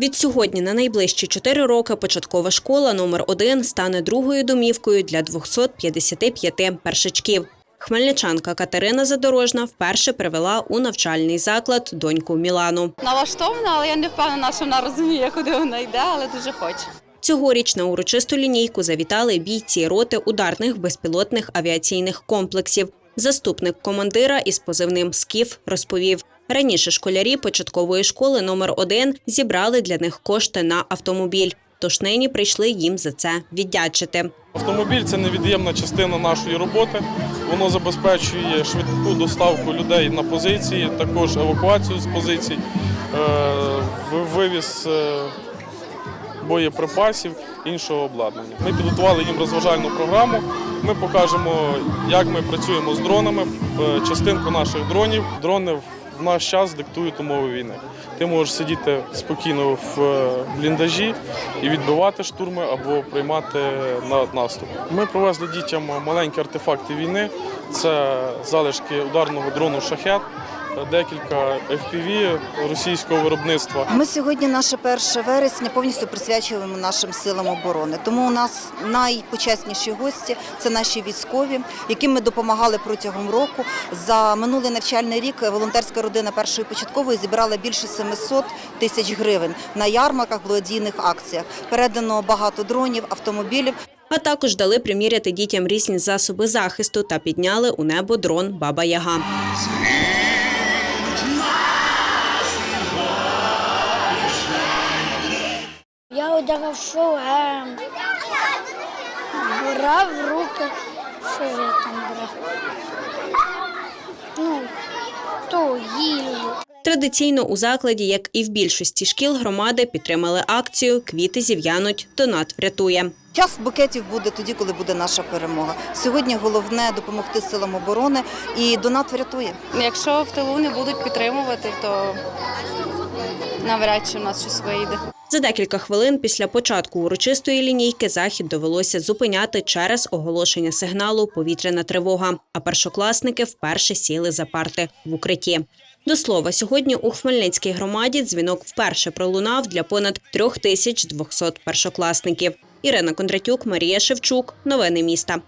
Від сьогодні на найближчі чотири роки початкова школа номер 1 стане другою домівкою для 255 першачків. Хмельничанка Катерина Задорожна вперше привела у навчальний заклад доньку Мілану. налаштована, але я не впевнена, що вона розуміє, куди вона йде, але дуже хоче. Цьогоріч на урочисту лінійку завітали бійці роти ударних безпілотних авіаційних комплексів. Заступник командира із позивним «Скіф» розповів. Раніше школярі початкової школи номер 1 зібрали для них кошти на автомобіль. Тож нині прийшли їм за це віддячити. Автомобіль це невід'ємна частина нашої роботи. Воно забезпечує швидку доставку людей на позиції, також евакуацію з позицій, е, вивіз е, боєприпасів, іншого обладнання. Ми підготували їм розважальну програму. Ми покажемо, як ми працюємо з дронами, е, частинку наших дронів. Дрони в наш час диктують умови війни. Ти можеш сидіти спокійно в е, бліндажі і відбивати штурми або приймати на- наступ. Ми привезли дітям маленькі артефакти війни. Це залишки ударного дрону шахет, декілька FPV російського виробництва. Ми сьогодні, наше 1 вересня, повністю присвячуємо нашим силам оборони. Тому у нас найпочесніші гості це наші військові, яким ми допомагали протягом року. За минулий навчальний рік волонтерська родина першої початкової зібрала більше 700 тисяч гривень на ярмарках, благодійних акціях. Передано багато дронів, автомобілів. А також дали приміряти дітям різні засоби захисту та підняли у небо дрон Баба Яга. Одягав шолем, брав в руки, що я там брав. Ну, ту їжу. Традиційно у закладі, як і в більшості шкіл громади, підтримали акцію Квіти зів'януть, донат врятує. Час букетів буде тоді, коли буде наша перемога. Сьогодні головне допомогти силам оборони і донат врятує. Якщо в тилу не будуть підтримувати, то навряд чи в нас щось вийде. За декілька хвилин після початку урочистої лінійки захід довелося зупиняти через оголошення сигналу повітряна тривога. А першокласники вперше сіли за парти в укритті. До слова, сьогодні у Хмельницькій громаді дзвінок вперше пролунав для понад 3200 першокласників. Ірина Кондратюк, Марія Шевчук. Новини міста.